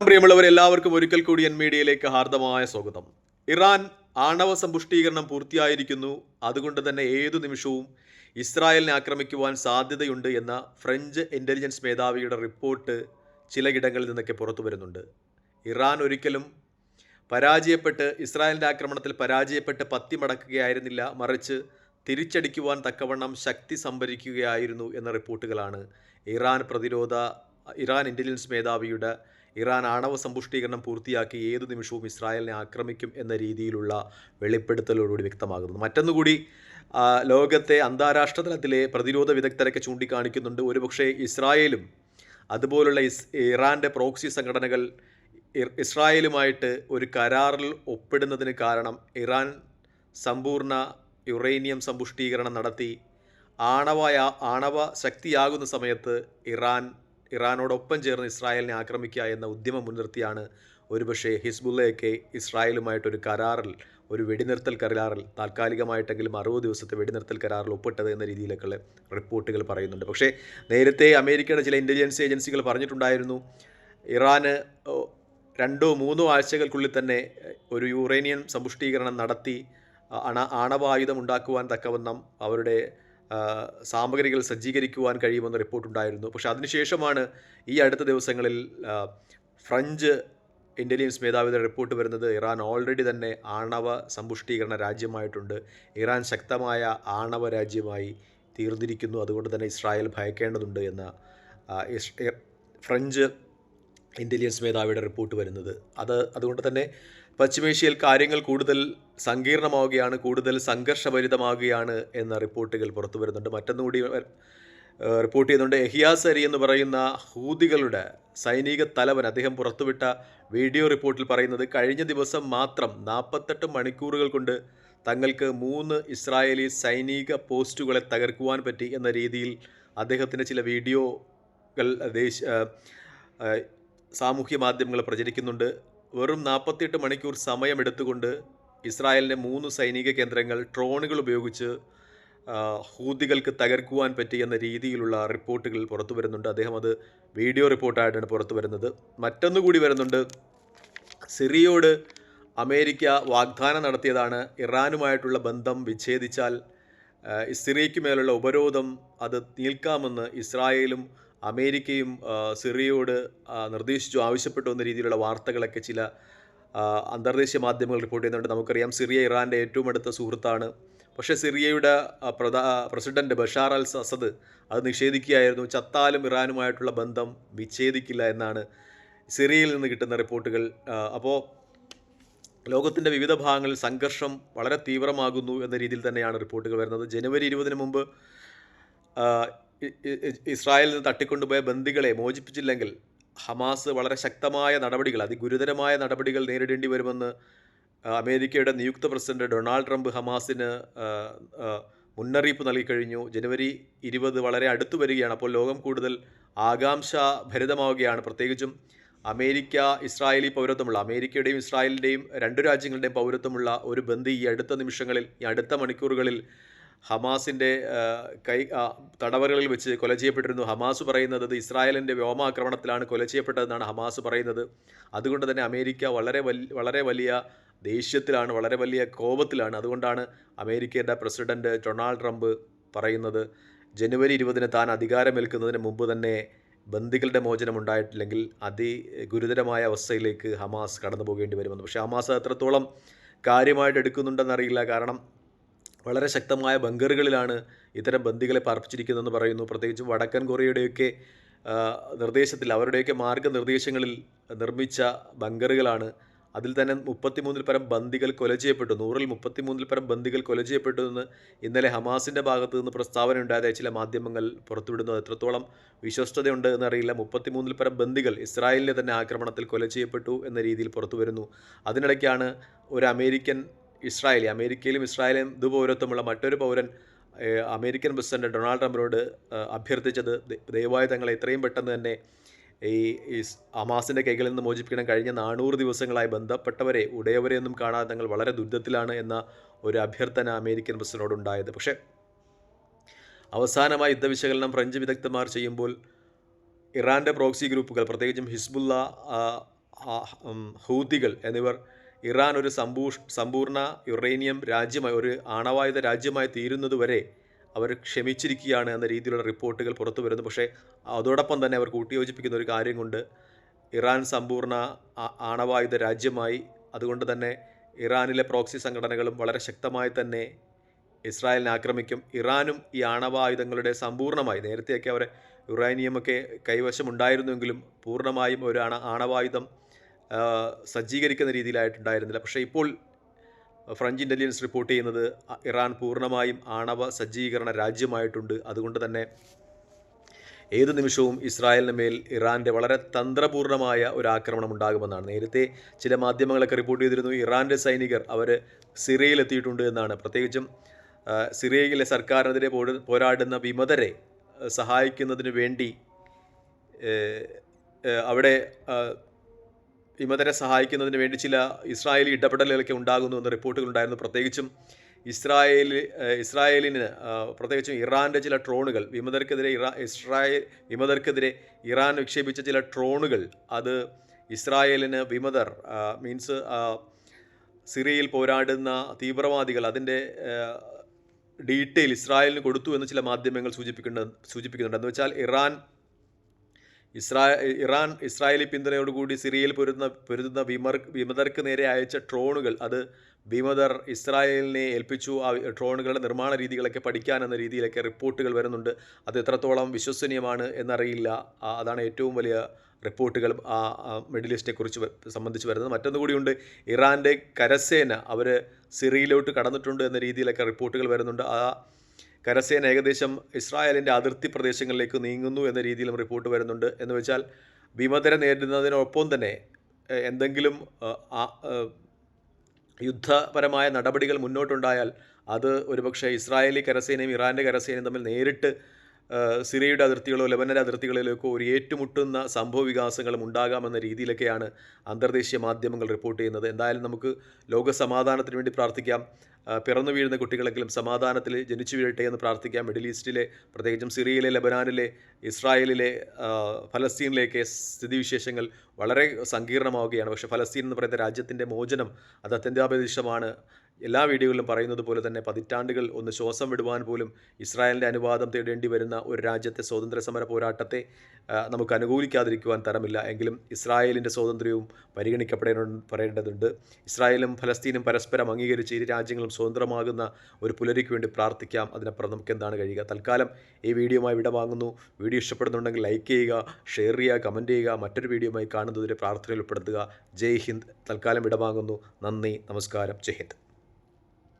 പ്രിയമുള്ളവർ എല്ലാവർക്കും ഒരിക്കൽ കൂടി എൻ മീഡിയയിലേക്ക് ഹാർദമായ സ്വാഗതം. ഇറാൻ ആണവ സമ്പുഷ്ടീകരണം പൂർത്തിയായിരിക്കുന്നു. അതുകൊണ്ട് തന്നെ ഏതു നിമിഷവും ഇസ്രായേലിനെ ആക്രമിക്കുവാൻ സാധ്യതയുണ്ട് എന്ന ഫ്രഞ്ച് ഇന്റലിജൻസ് മേധാവിയുടെ റിപ്പോർട്ട് ചിലയിടങ്ങളിൽ നിന്നൊക്കെ പുറത്തു വരുന്നുണ്ട്. ഇറാൻ ഒരിക്കലും പരാജയപ്പെട്ട് ഇസ്രായേലിന്റെ ആക്രമണത്തിൽ പരാജയപ്പെട്ട് പത്തി മടക്കുകയായിരുന്നില്ല മറിച്ച് തിരിച്ചടിക്കുവാൻ തക്കവണ്ണം ശക്തി സംഭരിക്കുകയായിരുന്നു എന്ന റിപ്പോർട്ടുകളാണ് ഇറാൻ പ്രതിരോധ ഇറാൻ ഇന്റലിജൻസ് മേധാവിയുടെ ഇറാൻ ആണവ സമ്പുഷ്ടീകരണം പൂർത്തിയാക്കി ഏതു നിമിഷവും ഇസ്രായേലിനെ ആക്രമിക്കും എന്ന രീതിയിലുള്ള വെളിപ്പെടുത്തലോടുകൂടി വ്യക്തമാകുന്നു. മറ്റൊന്നുകൂടി ലോകത്തെ അന്താരാഷ്ട്ര തലത്തിലെ പ്രതിരോധ വിദഗ്ധരൊക്കെ ചൂണ്ടിക്കാണിക്കുന്നുണ്ട്. ഒരുപക്ഷെ ഇസ്രായേലും അതുപോലുള്ള ഇസ് ഇറാന്റെ പ്രോക്സി സംഘടനകൾ ഇസ്രായേലുമായിട്ട് ഒരു കരാറിൽ ഒപ്പിടുന്നതിന് കാരണം ഇറാൻ സമ്പൂർണ യുറേനിയം സമ്പുഷ്ടീകരണം നടത്തി ആണവ ആണവ ശക്തിയാകുന്ന സമയത്ത് ഇറാൻ ഇറാനോടൊപ്പം ചേർന്ന് ഇസ്രായേലിനെ ആക്രമിക്കുക എന്ന ഉദ്യമം മുൻനിർത്തിയാണ് ഒരുപക്ഷേ ഹിസ്ബുള്ളയൊക്കെ ഇസ്രായേലുമായിട്ടൊരു കരാറിൽ ഒരു വെടിനിർത്തൽ കരാറിൽ താൽക്കാലികമായിട്ടെങ്കിലും അറുപത് ദിവസത്തെ വെടിനിർത്തൽ കരാറിൽ ഒപ്പിട്ടത് എന്ന രീതിയിലൊക്കെയുള്ള റിപ്പോർട്ടുകൾ പറയുന്നുണ്ട്. പക്ഷേ നേരത്തെ അമേരിക്കയുടെ ചില ഇന്റലിജൻസ് ഏജൻസികൾ പറഞ്ഞിട്ടുണ്ടായിരുന്നു ഇറാന് രണ്ടോ മൂന്നോ ആഴ്ചകൾക്കുള്ളിൽ തന്നെ ഒരു യുറേനിയൻ സമ്പുഷ്ടീകരണം നടത്തി അണ ആണവായുധം ഉണ്ടാക്കുവാൻ തക്കവണ്ണം അവരുടെ സാമഗ്രികൾ സജ്ജീകരിക്കുവാൻ കഴിയുമെന്ന റിപ്പോർട്ടുണ്ടായിരുന്നു പക്ഷേ അതിനുശേഷമാണ് ഈ അടുത്ത ദിവസങ്ങളിൽ ഫ്രഞ്ച് ഇന്റലിജൻസ് മേധാവിയുടെ റിപ്പോർട്ട് വരുന്നത് ഇറാൻ ഓൾറെഡി തന്നെ ആണവ സമ്പുഷ്ടീകരണ രാജ്യമായിട്ടുണ്ട്. ഇറാൻ ശക്തമായ ആണവ രാജ്യമായി തീർന്നിരിക്കുന്നു. അതുകൊണ്ട് തന്നെ ഇസ്രായേൽ ഭയക്കേണ്ടതുണ്ട് എന്ന ഫ്രഞ്ച് ഇന്റലിജൻസ് മേധാവിയുടെ റിപ്പോർട്ട് വരുന്നത്. അത് അതുകൊണ്ട് തന്നെ പശ്ചിമേഷ്യയിൽ കാര്യങ്ങൾ കൂടുതൽ സങ്കീർണമാവുകയാണ് കൂടുതൽ സംഘർഷഭരിതമാവുകയാണ് എന്ന റിപ്പോർട്ടുകൾ പുറത്തു വരുന്നുണ്ട്. മറ്റൊന്നുകൂടി റിപ്പോർട്ട് ചെയ്യുന്നുണ്ട്. എഹിയാസ് അരി എന്ന് പറയുന്ന ഹൂതികളുടെ സൈനിക തലവൻ അദ്ദേഹം പുറത്തുവിട്ട വീഡിയോ റിപ്പോർട്ടിൽ പറയുന്നത് കഴിഞ്ഞ ദിവസം മാത്രം നാൽപ്പത്തെട്ട് മണിക്കൂറുകൾ കൊണ്ട് തങ്ങൾക്ക് മൂന്ന് ഇസ്രായേലി സൈനിക പോസ്റ്റുകളെ തകർക്കുവാൻ പറ്റി എന്ന രീതിയിൽ അദ്ദേഹത്തിന്റെ ചില വീഡിയോകൾ ദേശ സാമൂഹ്യ മാധ്യമങ്ങൾ പ്രചരിക്കുന്നുണ്ട്. വെറും നാൽപ്പത്തിയെട്ട് മണിക്കൂർ സമയമെടുത്തുകൊണ്ട് ഇസ്രായേലിന്റെ മൂന്ന് സൈനിക കേന്ദ്രങ്ങൾ ഡ്രോണുകൾ ഉപയോഗിച്ച് ഹൂതികൾക്ക് തകർക്കുവാൻ പറ്റി എന്ന രീതിയിലുള്ള റിപ്പോർട്ടുകൾ പുറത്തു വരുന്നുണ്ട്. അദ്ദേഹം അത് വീഡിയോ റിപ്പോർട്ടായിട്ടാണ് പുറത്തു വരുന്നത്. മറ്റൊന്നുകൂടി വരുന്നുണ്ട്. സിറിയയോട് അമേരിക്ക വാഗ്ദാനം നടത്തിയതാണ്. ഇറാനുമായിട്ടുള്ള ബന്ധം വിച്ഛേദിച്ചാൽ സിറിയയ്ക്ക് മേലുള്ള ഉപരോധം അത് നീൽക്കാമെന്ന് ഇസ്രായേലും അമേരിക്കയും സിറിയയോട് നിർദ്ദേശിച്ചു ആവശ്യപ്പെട്ടു എന്ന രീതിയിലുള്ള വാർത്തകളൊക്കെ ചില അന്തർദേശീയ മാധ്യമങ്ങൾ റിപ്പോർട്ട് ചെയ്യുന്നുണ്ട്. നമുക്കറിയാം സിറിയ ഇറാന്റെ ഏറ്റവും അടുത്ത സുഹൃത്താണ്. പക്ഷേ സിറിയയുടെ പ്രധാ പ്രസിഡന്റ് ബഷാർ അൽ സസദ് അത് നിഷേധിക്കുകയായിരുന്നു. ചത്താലും ഇറാനുമായിട്ടുള്ള ബന്ധം വിച്ഛേദിക്കില്ല എന്നാണ് സിറിയയിൽ നിന്ന് കിട്ടുന്ന റിപ്പോർട്ടുകൾ. അപ്പോൾ ലോകത്തിന്റെ വിവിധ ഭാഗങ്ങളിൽ സംഘർഷം വളരെ തീവ്രമാകുന്നു എന്ന രീതിയിൽ തന്നെയാണ് റിപ്പോർട്ടുകൾ വരുന്നത്. ജനുവരി ഇരുപതിന് മുമ്പ് ഇസ്രായേലിൽ നിന്ന് തട്ടിക്കൊണ്ടുപോയ ബന്ദികളെ മോചിപ്പിച്ചില്ലെങ്കിൽ ഹമാസ് വളരെ ശക്തമായ നടപടികൾ അതിഗുരുതരമായ നടപടികൾ നേരിടേണ്ടി വരുമെന്ന് അമേരിക്കയുടെ നിയുക്ത പ്രസിഡന്റ് ഡൊണാൾഡ് ട്രംപ് ഹമാസിന് മുന്നറിയിപ്പ് നൽകിക്കഴിഞ്ഞു ജനുവരി ഇരുപത് വളരെ അടുത്തു വരികയാണ്. അപ്പോൾ ലോകം കൂടുതൽ ആകാംക്ഷ ഭരിതമാവുകയാണ് പ്രത്യേകിച്ചും അമേരിക്ക ഇസ്രായേലി പൗരത്വമുള്ള അമേരിക്കയുടെയും ഇസ്രായേലിന്റെയും രണ്ട് രാജ്യങ്ങളുടെയും പൗരത്വമുള്ള ഒരു ബന്ധി ഈ അടുത്ത നിമിഷങ്ങളിൽ ഈ അടുത്ത മണിക്കൂറുകളിൽ ഹമാസിന്റെ കൈ തടവറകളിൽ വെച്ച് കൊല ചെയ്യപ്പെട്ടിരുന്നു. ഹമാസ് പറയുന്നത് ഇസ്രായേലിന്റെ വ്യോമാക്രമണത്തിലാണ് കൊല ചെയ്യപ്പെട്ടതെന്നാണ് ഹമാസ് പറയുന്നത്. അതുകൊണ്ട് തന്നെ അമേരിക്ക വളരെ വളരെ വലിയ ദേഷ്യത്തിലാണ് വളരെ വലിയ കോപത്തിലാണ്. അതുകൊണ്ടാണ് അമേരിക്കയുടെ പ്രസിഡന്റ് ഡൊണാൾഡ് ട്രംപ് പറയുന്നത് ജനുവരി ഇരുപതിന് താൻ അധികാരമേൽക്കുന്നതിന് മുമ്പ് തന്നെ ബന്ദികളുടെ മോചനം ഉണ്ടായിട്ടില്ലെങ്കിൽ അതി ഗുരുതരമായ അവസ്ഥയിലേക്ക് ഹമാസ് കടന്നു പോകേണ്ടി വരുമെന്ന്. പക്ഷേ ഹമാസ് അത്രത്തോളം കാര്യമായിട്ട് എടുക്കുന്നുണ്ടെന്നറിയില്ല. കാരണം വളരെ ശക്തമായ ബങ്കറുകളിലാണ് ഇത്തരം ബന്ദികളെ പാർപ്പിച്ചിരിക്കുന്നതെന്ന് പറയുന്നു. പ്രത്യേകിച്ചും വടക്കൻ കൊറിയയുടെയൊക്കെ നിർദ്ദേശത്തിൽ അവരുടെയൊക്കെ മാർഗനിർദ്ദേശങ്ങളിൽ നിർമ്മിച്ച ബങ്കറുകളാണ് അതിൽ തന്നെ മുപ്പത്തിമൂന്നിൽ പരം ബന്ദികൾ കൊല ചെയ്യപ്പെട്ടു. നൂറിൽ മുപ്പത്തിമൂന്നിൽ പരം ബന്ദികൾ കൊല ചെയ്യപ്പെട്ടു എന്ന് ഇന്നലെ ഹമാസിന്റെ ഭാഗത്തു നിന്ന് പ്രസ്താവന ഉണ്ടായതായി ചില മാധ്യമങ്ങൾ പുറത്തുവിടുന്നു. എത്രത്തോളം വിശ്വസ്തതയുണ്ട് എന്നറിയില്ല. മുപ്പത്തിമൂന്നിൽ പരം ബന്ദികൾ ഇസ്രായേലിലെ തന്നെ ആക്രമണത്തിൽ കൊല ചെയ്യപ്പെട്ടു എന്ന രീതിയിൽ പുറത്തു വരുന്നു അതിനിടയ്ക്കാണ് ഒരു അമേരിക്കൻ ഇസ്രായേലി അമേരിക്കയിലും ഇസ്രായേലും ദുപൗരത്വമുള്ള മറ്റൊരു പൗരൻ അമേരിക്കൻ പ്രസിഡന്റ് ഡൊണാൾഡ് ട്രംപിനോട് അഭ്യർത്ഥിച്ചത് ദയവായി തങ്ങളെ എത്രയും പെട്ടെന്ന് തന്നെ ഈ അമാസിന്റെ കൈകളിൽ നിന്ന് മോചിപ്പിക്കണം. കഴിഞ്ഞ നാനൂറ് ദിവസങ്ങളായി ബന്ധപ്പെട്ടവരെ ഉടയവരെയൊന്നും കാണാതെ തങ്ങൾ വളരെ ദുരിതത്തിലാണ് എന്ന ഒരു അഭ്യർത്ഥന അമേരിക്കൻ പ്രസിഡന്റിനോടുണ്ടായത് പക്ഷേ അവസാനമായി യുദ്ധവിശകലനം ഫ്രഞ്ച് വിദഗ്ധന്മാർ ചെയ്യുമ്പോൾ ഇറാന്റെ പ്രോക്സി ഗ്രൂപ്പുകൾ പ്രത്യേകിച്ചും ഹിസ്ബുല്ല ഹൂതികൾ എന്നിവർ ഇറാൻ ഒരു സമ്പൂ സമ്പൂർണ യുറേനിയം രാജ്യമായി ഒരു ആണവായുധ രാജ്യമായി തീരുന്നതുവരെ അവർ ക്ഷമിച്ചിരിക്കുകയാണ് എന്ന രീതിയിലുള്ള റിപ്പോർട്ടുകൾ പുറത്തു വരുന്നു. പക്ഷേ അതോടൊപ്പം തന്നെ അവർ കൂട്ടിയോജിപ്പിക്കുന്ന ഒരു കാര്യം കൊണ്ട് ഇറാൻ സമ്പൂർണ ആണവായുധ രാജ്യമായി അതുകൊണ്ട് തന്നെ ഇറാനിലെ പ്രോക്സി സംഘടനകളും വളരെ ശക്തമായി തന്നെ ഇസ്രായേലിനെ ആക്രമിക്കും. ഇറാനും ഈ ആണവായുധങ്ങളുടെ സമ്പൂർണമായി നേരത്തെയൊക്കെ അവരെ യുറേനിയമൊക്കെ കൈവശമുണ്ടായിരുന്നുവെങ്കിലും പൂർണമായും ഒരു ആണ ആണവായുധം സജ്ജീകരിക്കുന്ന രീതിയിലായിട്ടുണ്ടായിരുന്നില്ല. പക്ഷേ ഇപ്പോൾ ഫ്രഞ്ച് ഇന്റലിജൻസ് റിപ്പോർട്ട് ചെയ്യുന്നത് ഇറാൻ പൂർണമായും ആണവ സജ്ജീകരണ രാജ്യമായിട്ടുണ്ട്. അതുകൊണ്ട് തന്നെ ഏത് നിമിഷവും ഇസ്രായേലിന് മേൽ ഇറാന്റെ വളരെ തന്ത്രപൂർണമായ ഒരു ആക്രമണം ഉണ്ടാകുമെന്നാണ്. നേരത്തെ ചില മാധ്യമങ്ങളൊക്കെ റിപ്പോർട്ട് ചെയ്തിരുന്നു ഇറാന്റെ സൈനികർ അവർ സിറിയയിലെത്തിയിട്ടുണ്ട് എന്നാണ്. പ്രത്യേകിച്ചും സിറിയയിലെ സർക്കാരിനെതിരെ പോര- പോരാടുന്ന വിമതരെ സഹായിക്കുന്നതിന് വേണ്ടി അവിടെ വിമതരെ സഹായിക്കുന്നതിന് വേണ്ടി ചില ഇസ്രായേലി ഇടപെടലുകളൊക്കെ ഉണ്ടാകുന്നു എന്ന റിപ്പോർട്ടുകൾ ഉണ്ടായിരുന്നു പ്രത്യേകിച്ചും ഇസ്രായേലി ഇസ്രായേലിന് പ്രത്യേകിച്ചും ഇറാന്റെ ചില ട്രോണുകൾ വിമതർക്കെതിരെ ഇറാ ഇസ്രായേൽ വിമതർക്കെതിരെ ഇറാൻ വിക്ഷേപിച്ച ചില ട്രോണുകൾ അത് ഇസ്രായേലിന് വിമതർ മീൻസ് സിറിയയിൽ പോരാടുന്ന തീവ്രവാദികൾ അതിന്റെ ഡീറ്റെയിൽ ഇസ്രായേലിന് കൊടുത്തു എന്ന് ചില മാധ്യമങ്ങൾ സൂചിപ്പിക്കുന്നുണ്ട് സൂചിപ്പിക്കുന്നുണ്ട്. എന്ന് വെച്ചാൽ ഇറാൻ ഇസ്രാ ഇറാൻ ഇസ്രായേലി പിന്തുണയോടുകൂടി സിറിയയിൽ പൊരുന്ന പൊരുതുന്ന വിമർ വിമതർക്ക് നേരെ അയച്ച ട്രോണുകൾ അത് വിമതർ ഇസ്രായേലിനെ ഏൽപ്പിച്ചു. ആ ട്രോണുകളുടെ നിർമ്മാണ രീതികളൊക്കെ പഠിക്കാൻ എന്ന രീതിയിലൊക്കെ റിപ്പോർട്ടുകൾ വരുന്നുണ്ട്. അത് എത്രത്തോളം വിശ്വസനീയമാണ് എന്നറിയില്ല. അതാണ് ഏറ്റവും വലിയ റിപ്പോർട്ടുകൾ ആ ആ മിഡിൽ ഈസ്റ്റിനെ കുറിച്ച് സംബന്ധിച്ച് വരുന്നത്. മറ്റൊന്നു കൂടിയുണ്ട് ഇറാന്റെ കരസേന അവർ സിറിയയിലോട്ട് കടന്നിട്ടുണ്ട് എന്ന രീതിയിലൊക്കെ റിപ്പോർട്ടുകൾ വരുന്നുണ്ട്. ആ കരസേന ഏകദേശം ഇസ്രായേലിന്റെ അതിർത്തി പ്രദേശങ്ങളിലേക്ക് നീങ്ങുന്നു എന്ന രീതിയിലും റിപ്പോർട്ട് വരുന്നുണ്ട്. എന്ന് വെച്ചാൽ വിമതരെ നേരിടുന്നതിനൊപ്പം തന്നെ എന്തെങ്കിലും യുദ്ധപരമായ നടപടികൾ മുന്നോട്ടുണ്ടായാൽ അത് ഒരുപക്ഷെ ഇസ്രായേലി കരസേനയും ഇറാന്റെ കരസേനയും തമ്മിൽ നേരിട്ട് സിറിയയുടെ അതിർത്തികളോ ലെബനന്റെ അതിർത്തികളിലേക്കോ ഒരു ഏറ്റുമുട്ടുന്ന സംഭവ വികാസങ്ങളും ഉണ്ടാകാമെന്ന രീതിയിലൊക്കെയാണ് അന്തർദേശീയ മാധ്യമങ്ങൾ റിപ്പോർട്ട് ചെയ്യുന്നത്. എന്തായാലും നമുക്ക് ലോക സമാധാനത്തിന് വേണ്ടി പ്രാർത്ഥിക്കാം. പിറന്നു വീഴുന്ന കുട്ടികളെങ്കിലും സമാധാനത്തിൽ ജനിച്ചു വീഴട്ടെ എന്ന് പ്രാർത്ഥിക്കാം. മിഡിൽ ഈസ്റ്റിലെ പ്രത്യേകിച്ചും സിറിയയിലെ ലബനാനിലെ ഇസ്രായേലിലെ ഫലസ്തീനിലേക്കെ സ്ഥിതിവിശേഷങ്ങൾ വളരെ സങ്കീർണമാവുകയാണ്. പക്ഷേ ഫലസ്തീൻ എന്ന് പറയുന്ന രാജ്യത്തിന്റെ മോചനം അത് അത്യന്താപേക്ഷിതമാണ്. എല്ലാ വീഡിയോകളിലും പറയുന്നത് പോലെ തന്നെ പതിറ്റാണ്ടുകൾ ഒന്ന് ശ്വാസം വിടുവാൻ പോലും ഇസ്രായേലിന്റെ അനുവാദം തേടേണ്ടി വരുന്ന ഒരു രാജ്യത്തെ സ്വാതന്ത്ര്യ സമര പോരാട്ടത്തെ നമുക്ക് അനുകൂലിക്കാതിരിക്കുവാൻ തരമില്ല. എങ്കിലും ഇസ്രായേലിന്റെ സ്വാതന്ത്ര്യവും പരിഗണിക്കപ്പെടേണ്ട പറയേണ്ടതുണ്ട്. ഇസ്രായേലും ഫലസ്തീനും പരസ്പരം അംഗീകരിച്ച് ഇരു രാജ്യങ്ങളും സ്വതന്ത്രമാകുന്ന ഒരു പുലരിക്ക് വേണ്ടി പ്രാർത്ഥിക്കാം. അതിനപ്പുറം നമുക്ക് എന്താണ് കഴിയുക? തൽക്കാലം ഈ വീഡിയോമായി വിട വാങ്ങുന്നു. വീഡിയോ ഇഷ്ടപ്പെടുന്നുണ്ടെങ്കിൽ ലൈക്ക് ചെയ്യുക ഷെയർ ചെയ്യുക കമന്റ് ചെയ്യുക മറ്റൊരു വീഡിയോയുമായി കാണുന്നതിന്റെ പ്രാർത്ഥനയിൽ ഉൾപ്പെടുത്തുക. ജയ് ഹിന്ദ്. തൽക്കാലം വിട വാങ്ങുന്നു. നന്ദി. നമസ്കാരം. ജയ് ഹിന്ദ്.